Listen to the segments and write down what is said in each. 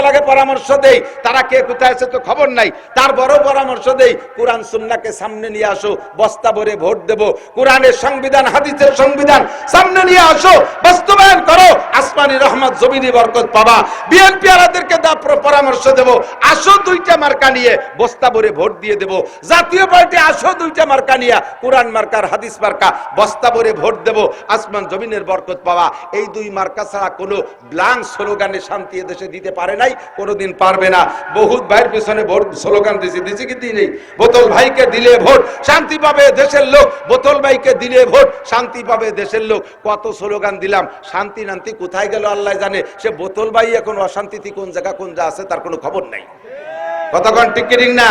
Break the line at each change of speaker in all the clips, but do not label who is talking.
আলাগে পরামর্শ দেই, তারা কে কোথায় আছে তো খবর নাই। তার বড় পরামর্শ দেই, কোরআন সুন্নাহকে সামনে নিয়ে আসো, বস্তা ভরে ভোট দেব। কোরআনের সংবিধান, হাদিসের সংবিধান সামনে নিয়ে আসো, বাস্তবায়ন করো, আসমানি রহমত, জমিনি বরকত পাবা। বিএনপি আলাদেরকে পরামর্শ দেব, আসো দুইটা মার্কা নিয়ে বস্তা ভরে ভোট দিয়ে দেব। জাতীয় পার্টি, আসো দুইটা মার্কা নিয়ে, কোরআন মার্কার হাদিস মার্কা, বস্তা ভরে ভোট দেব, আসমান জমিনের বরকত পাওয়া এই দুই মার্কা ছাড়া কোনো ব্লাঙ্ক স্লোগানে শান্তি এদেশে দিতে পারে নাই, কোনোদিন পারবে না। বহুত ভাইয়ের পিছনে ভোট স্লোগান দিছি দিছি কি দিই বোতল ভাইকে দিলে ভোট, শান্তি পাবে দেশের লোক। বোতল ভাইকে দিলে ভোট, শান্তি পাবে দেশের লোক। কত স্লোগান দিলাম, শান্তি নান্তি কোথায় গেল আল্লাহ জানে। সে বোতল ভাই এখন অশান্তিতে কোন জায়গা, কোন যা আছে, তার কোনো খবর নাই। কতক্ষণ টিকিরিং না?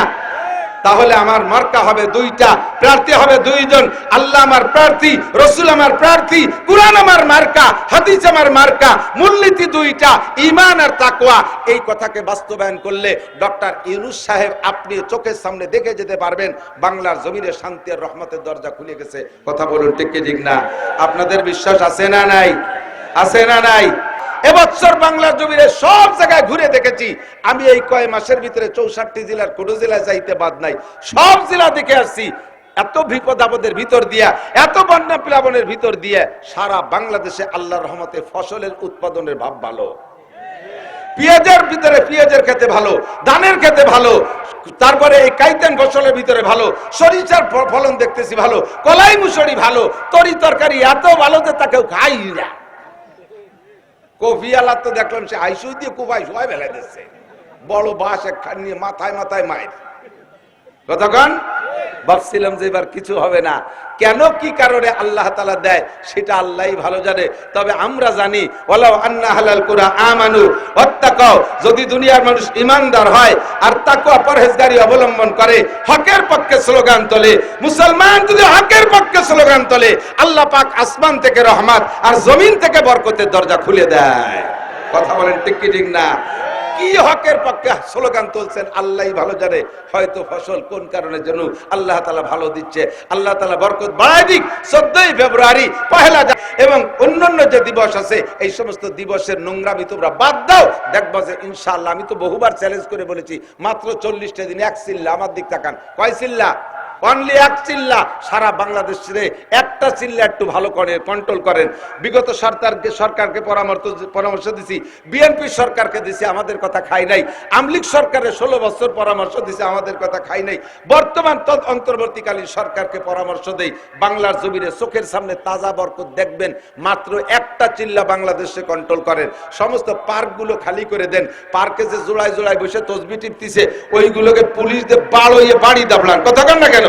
তাহলে আমার মার্কা হবে দুইটা। প্রার্থী হবে দুইজন। আল্লাহ আমার প্রার্থী, রসুল আমার প্রার্থী, কোরআন আমার মার্কা, হাদিস আমার মার্কা, মূলনীতি দুইটা ইমান আর তাকওয়া। এই কথাকে বাস্তবায়ন করলে ডক্টর ইউনুস সাহেব আপনি চোখের সামনে দেখে যেতে পারবেন, বাংলার জমিনে শান্তি আর রহমতের দরজা খুলে গেছে। কথা বলুন টিকে ঠিক না? আপনাদের বিশ্বাস আছে না নাই? আছে না নাই? এবছর বাংলার জমিনে সব জায়গায় ঘুরে দেখেছি। আমি এই কয় মাসের ভিতরে চৌষট্টি জেলার কোনো জেলায় যাইতে বাদ নাই। সব জেলা দেখে আসছি। এত বিপদ আপদের ভিতর দিয়া, এত বন্যা প্লাবনের ভিতর দিয়ে সারা বাংলাদেশে আল্লাহর রহমতে ফসলের উৎপাদনের ভাব ভালো। পেঁয়াজের ভিতরে পেঁয়াজের খেতে ভালো, ধানের খেতে ভালো, তারপরে এই কাইতেন ফসলের ভিতরে ভালো, সরিষার ফলন দেখতেছি ভালো, কলাই মুসরি ভালো, তরি তরকারি এত ভালো যে তা কেউ খাই না। কফি আলার তো দেখলাম, সে আইসুই দিয়ে কুবাই সবাই বেলা দিচ্ছে। বড় বাস একখান নিয়ে মাথায় মাথায় মায়ের। কতক্ষণ? ভাবছিলাম যে এবার কিছু হবে না। কেন কি কারণে আল্লাহ তালা দেয়, সেটা আল্লাহই ভালো জানে। তবে আমরা জানি যদি দুনিয়ার মানুষ ইমানদার হয়, আর তাকুয়া পরহেজগারি অবলম্বন করে, হকের পক্ষে স্লোগান তোলে, মুসলমান যদি হকের পক্ষে স্লোগান তোলে, আল্লাহ পাক আসমান থেকে রহমত আর জমিন থেকে বরকতের দরজা খুলে দেয়। কথা বলেন ঠিক কি, ঠিক না? কি হকের পক্ষে স্লোগান তুলছেন? আল্লাহ ভালো জানে হয়তো ফসল কোন কারণে যেন আল্লাহ তালা ভালো দিচ্ছে। আল্লাহ তালা বরকত বাড়াই দিক। চোদ্দই ফেব্রুয়ারি, পহেলা এবং অন্যান্য যে দিবস আছে, এই সমস্ত দিবসের নোংরামি তোমরা বাদ দাও। দেখব যে ইনশাল্লাহ আমি তো বহুবার চ্যালেঞ্জ করে বলেছি, মাত্র চল্লিশটা দিন, এক চিল্লা আমার দিক তাকান। কয় চিল্লা অনলি এক চিল্লা সারা বাংলাদেশে একটা চিল্লা একটু ভালো করে কন্ট্রোল করেন। বিগত সরকারকে সরকারকে পরামর্শ পরামর্শ দিছি বিএনপি সরকারকে দিছি, আমাদের কথা খাই নাই। আমলিক সরকারের ষোলো বছর পরামর্শ দিছে, আমাদের কথা খাই নাই। বর্তমান তদ অন্তর্বর্তীকালীন সরকারকে পরামর্শ দেই। বাংলার জমিনে চোখের সামনে তাজা বরকত দেখবেন, মাত্র একটা চিল্লা বাংলাদেশে কন্ট্রোল করেন। সমস্ত পার্কগুলো খালি করে দেন। পার্কে যে জোড়ায় জোড়ায় বসে তসবি টিপতিছে, ওইগুলোকে পুলিশ দিয়ে বাড়িয়ে বাড়ি দাবলান কথা কন না কেন?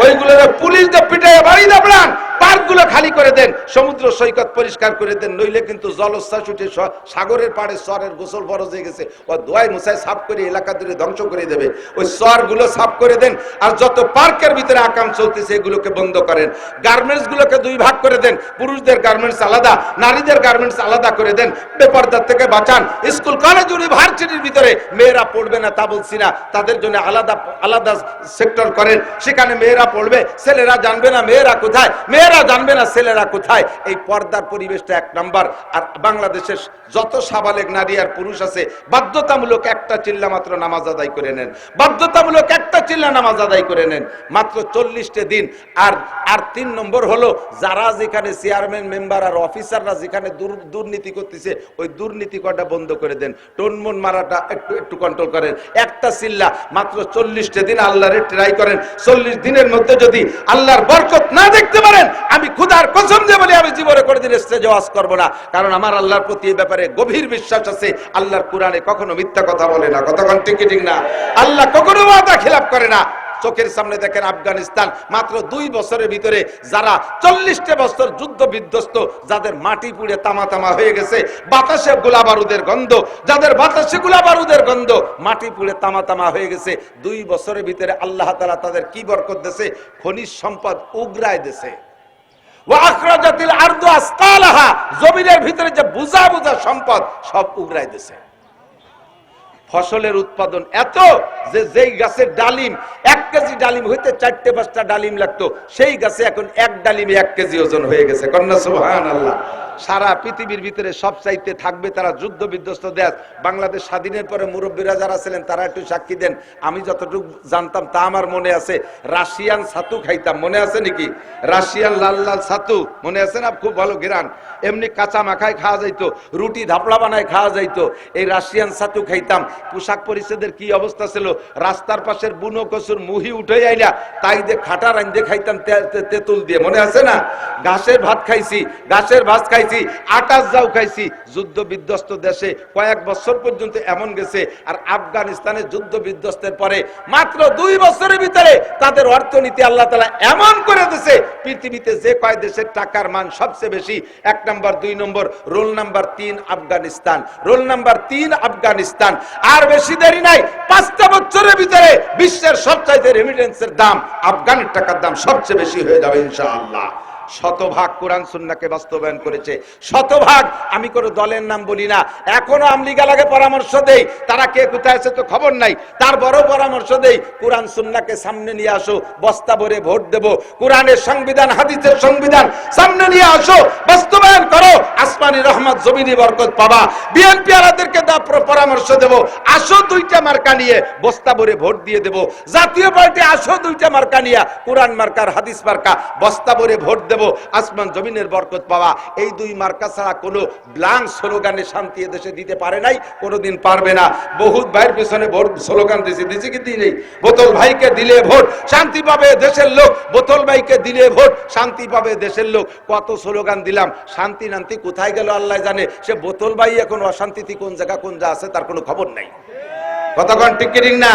ওইগুলো পুলিশ দিয়ে পিটে বাড়ি দাবলান পার্কগুলো খালি করে দেন, সমুদ্র সৈকত পরিষ্কার করে দেন, নইলে কিন্তু জলস্থাস উঠে সাগরের পাড়ে সরের গোসল ফরজ হয়ে গেছে। ও দোয়াই মুসাই সাফ করে এলাকা ধরে ধ্বংস করে দেবে। ওই সরগুলো সাফ করে দেন আর যত পার্কের ভিতরে আকাম চলতেছে, এগুলোকে বন্ধ করেন। গার্মেন্টস গুলোকে দুই ভাগ করে দেন। পুরুষদের গার্মেন্টস আলাদা, নারীদের গার্মেন্টস আলাদা করে দেন। বেপরদার থেকে বাঁচান। স্কুল, কলেজ, ইউনিভার্সিটির ভিতরে মেয়েরা পড়বে না তা বলছি না। তাদের জন্য আলাদা আলাদা সেক্টর করেন। সেখানে মেয়েরা পড়বে, ছেলেরা জানবে না মেয়েরা কোথায়। মেয়েরা জানবে না ছেলেরা কোথায়। এই পর্দার পরিবেশটা এক নাম্বার। আর বাংলাদেশের যত সাবালেক নারী আর পুরুষ আছে, বাধ্যতামূলক একটা চিল্লা মাত্র নামাজ আদায় করে নেন। বাধ্যতামূলক একটা চিল্লা নামাজ আদায় করে নেন। মাত্র চল্লিশটা দিন। আর আর তিন নম্বর হলো, যারা যেখানে চেয়ারম্যান, মেম্বার আর অফিসাররা যেখানে দুর্নীতি করতেছে, ওই দুর্নীতি করাটা বন্ধ করে দেন। টনমন মারাটা একটু একটু কন্ট্রোল করেন। একটা চিল্লা মাত্র চল্লিশটা দিন আল্লাহরে ট্রাই করেন। চল্লিশ দিনের মধ্যে যদি আল্লাহর বরকত না দেখতে পারেন আমি খুদার কসম দিয়ে বলি, আমি জীবনে কোনোদিন স্টেজে ওয়াজ করব না। কারণ আমার আল্লাহর প্রতি এই ব্যাপারে গভীর বিশ্বাস আছে। আল্লাহর কোরআনে কখনো মিথ্যা কথা বলে না। কতক্ষণ ঠিক না? আল্লাহ কখনো ওয়াদা খেলাপ করে না। চোখের সামনে দেখেন আফগানিস্তান, মাত্র দুই বছরের ভিতরে যারা চল্লিশটা বছর যুদ্ধ বিধ্বস্ত, যাদের মাটি পুড়ে তামা তামা হয়ে গেছে, বাতাসে গোলা বারুদের গন্ধ, যাদের বাতাসে গোলা বারুদের গন্ধ, মাটি পুড়ে তামা তামা হয়ে গেছে। দুই বছরের ভিতরে আল্লাহ তালা তাদের কি বরকত দেশে খনিজ সম্পদ উগরায় দেশে ওয়াখরাজাতিল আরদু আসকালাহা, জমিনের ভিতরে যে বুঝা বুঝা সম্পদ সব উগরাই দিছে ফসলের উৎপাদন এত যে যেই গাছের ডালিম, এক কেজি ডালিম হইতে চারটে পাঁচটা ডালিম লাগতো, সেই গাছে এখন এক ডালিমে এক কেজি ওজন হয়ে গেছে। কন্যা সুবহান আল্লাহ সারা পৃথিবীর ভিতরে সব চাইতে থাকবে তারা যুদ্ধ বিধ্বস্ত দেশ। বাংলাদেশ স্বাধীনের পরে মুরব্বীরা যারা ছিলেন, তারা একটু সাক্ষী দেন। আমি যতটুকু জানতাম তা আমার মনে আছে। রাশিয়ান ছাতু খাইতাম, মনে আছে নাকি? রাশিয়ান লাল লাল ছাতু, মনে আছে না? খুব ভালো ঘেরান। এমনি কাঁচা মাখায় খাওয়া যাইতো, রুটি ধাপড়া বানায় খাওয়া যাইতো। এই রাশিয়ান ছাতু খাইতাম। পোশাক পরিচ্ছদের কি অবস্থা ছিল? রাস্তার পাশের বুনো কচুর মুহি উঠে আইলা, তাই দিয়ে খাটা রান্ধে খাইতাম তে- তে- তেঁতুল দিয়ে। মনে আছে না? ঘাসের ভাত খাইছি, ঘাসের ভাত খাইছি। আটার যাও খাইছি, যুদ্ধ বিধ্বস্ত দেশে কয়েক বছর পর্যন্ত এমন গেছে, আর আফগানিস্তানের যুদ্ধ বিধ্বস্তের পরে মাত্র দুই বছরের ভিতরে তাদের অর্থনীতি আল্লাহ তালা এমন করে দিছে, পৃথিবীতে যে কয় দেশের টাকার মান সবচেয়ে বেশি, এক নাম্বার, দুই নম্বর, রোল নাম্বার তিন আফগানিস্তান, রোল নাম্বার তিন আফগানিস্তান, আর বেশি দেরি নাই, পাঁচটা বছরের ভিতরে বিশ্বের সবচাইতে রেমিটেন্সের দাম আফগানের টাকার দাম সবচেয়ে বেশি হয়ে যাবে ইনশাআল্লাহ। শতভাগ কোরআন সুন্নাকে বাস্তবায়ন করেছে। শতভাগ, আমি কোনো দলের নাম বলি না। এখনও আমলিগালাকে পরামর্শ দেই। তারা কে কোথায় আছে তো খবর নাই। তার বড় পরামর্শ দেই, কোরআন সুন্নাকে সামনে নিয়ে আসো, বস্তা ভরে ভোট দেব। কোরআনের সংবিধান, হাদিসের সংবিধান, সামনে নিয়ে আসো, বাস্তবায়ন করো। আসমানি রহমত, জমিনি বরকত পাবা। বিএনপি আলাদেরকে দা পরামর্শ দেব, আসো দুইটা মার্কা নিয়ে, বস্তা ভরে ভোট দিয়ে দেব। জাতীয় পার্টি, আসো দুইটা মার্কা নিয়ে, কোরআন মার্কার, হাদিস মার্কা, বস্তা ভরে ভোট দেব। আসমান জমিনের বরকত পাওয়া। এই দুই মার্কা ছাড়া কোনো ব্লাঙ্ক স্লোগানে শান্তি দেশে দিতে পারে নাই, কোনোদিন পারবে না। বহুত ভাইয়ের পেছনে ভোট স্লোগান দিয়েছে দিয়েছে কি দিই বোতল ভাইকে দিলে ভোট, শান্তি পাবে দেশের লোক। বোতল ভাইকে দিলে ভোট, শান্তি পাবে দেশের লোক। কত স্লোগান দিলাম, শান্তি নান্তি কোথায় গেল আল্লাহ জানে। সে বোতল ভাই এখন অশান্তিতে কোন জায়গা, কোন যা আছে তার কোনো খবর নাই। কতক্ষণ টিকিরিং না?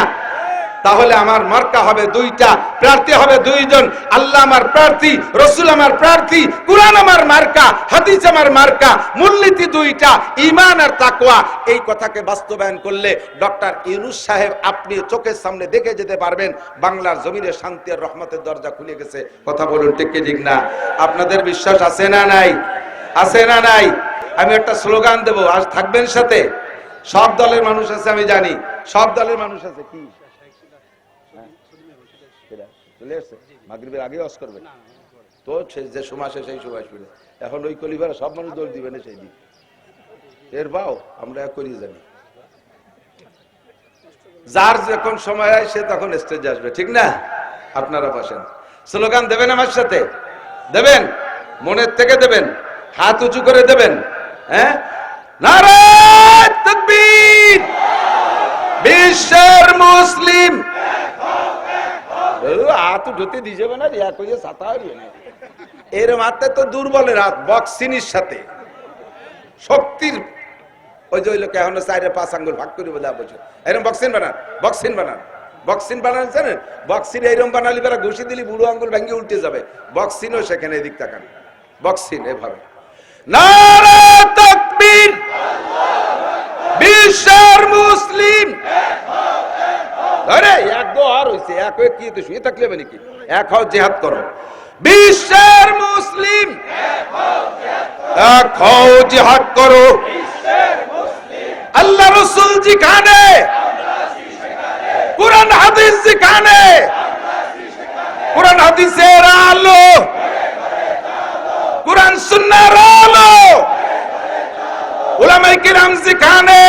তাহলে আমার মার্কা হবে দুইটা। প্রার্থী হবে দুইজন। আল্লাহ আমার প্রার্থী, রসুল আমার প্রার্থী, কোরআন আমার মার্কা, হাদিস আমার মার্কা, মূলনীতি দুইটা ইমান আর তাকওয়া। এই কথাকে বাস্তবায়ন করলে ডক্টর ইউনুস সাহেব আপনি চোখের সামনে দেখে যেতে পারবেন, বাংলার জমিনে শান্তি আর রহমতের দরজা খুলে গেছে। কথা বলুন টিকে ঠিক না? আপনাদের বিশ্বাস আছে না নাই? আছে না নাই? আমি একটা স্লোগান দেবো, আজ থাকবেন সাথে? সব দলের মানুষ আছে, আমি জানি। সব দলের মানুষ আছে, কি? চলে আসছে মাগরিবের আগে অস করবে। তো যে সময় আসে, সেই সময় আসবে। এখন ওই কলিবার সব মানুষ দৌড় দিবে না সেই দিন। এর বাও, আমরা করিয়ে জানি। যার যখন সময় হয়, সে তখন স্টেজে আসবে। ঠিক না? আপনারা বসেন। স্লোগান দেবেন আমার সাথে? দেবেন? মনের থেকে দেবেন? হাত উঁচু করে দেবেন? হ্যাঁ? বিশ্বের মুসলিম হাত দিয়ে যাবে না, রিয়া সাতা হারিয়ে এরম হাতে তো দুর্বলের হাত, বক্সিনির সাথে। শক্তির, ওই যে ওই লোক পাঁচ আঙ্গুল ভাগ বোঝা বলছে। এরকম বক্সিন বানান বক্সিন বানান। বক্সিন বানান জানেন? বক্সিন এইরকম বানালি বেলা ঘুষি দিলি, বুড়ো আঙ্গুল ভেঙে উল্টে যাবে। বক্সিনও সেখানে এদিক তাকান। বক্সিন এভাবে। নারা বিশ্বের মুসলিম! আরে, এক দো আর হইছে, এক হয়ে কি শুয়ে থাকলে হবে নাকি? এক হও জেহাদ করো। বিশ্বের মুসলিম এক হও জিহাদ করো। আল্লাহ রসুল জিখানে কোরআন হাদিস জিখানে কোরআন হাদিসের আলো, কোরআন সুন্নাহর আলো। উলামায়ে কিরাম জিখানে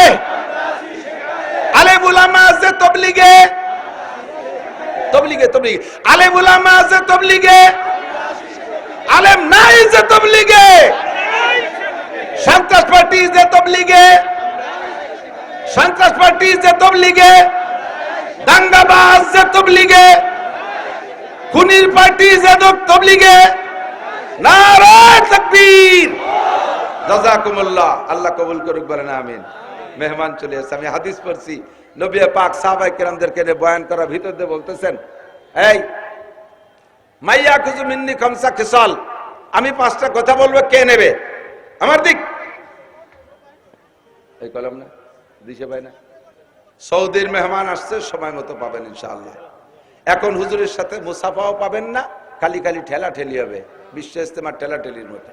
খুনির পার্টি তবলিগে। নারায় তাকবীর। আল্লাহ কবুল করুক বলেন আমিন। মেহমান চলে এসে আমি হাদিস পড়ছি। নবী পাক সাহাবাই কেরামদেরকে বয়ান করা ভিতর দিয়ে বলতেছেন, এই, মাইয়া খুজু মিন্নি খমসা খিসাল। আমি পাঁচটা কথা বলব, কে নেবে? আমার দিক। এই কলম না, দিশে ভাই না। সৌদির মেহমান আসছে, সময় মতো পাবেন ইনশাআল্লাহ। এখন হুজুরের সাথে মুসাফাও পাবেন না, খালি খালি ঠেলা ঠেলি হবে। বিশ্ব ইস্তেমার ঠেলা ঠেলির মতো।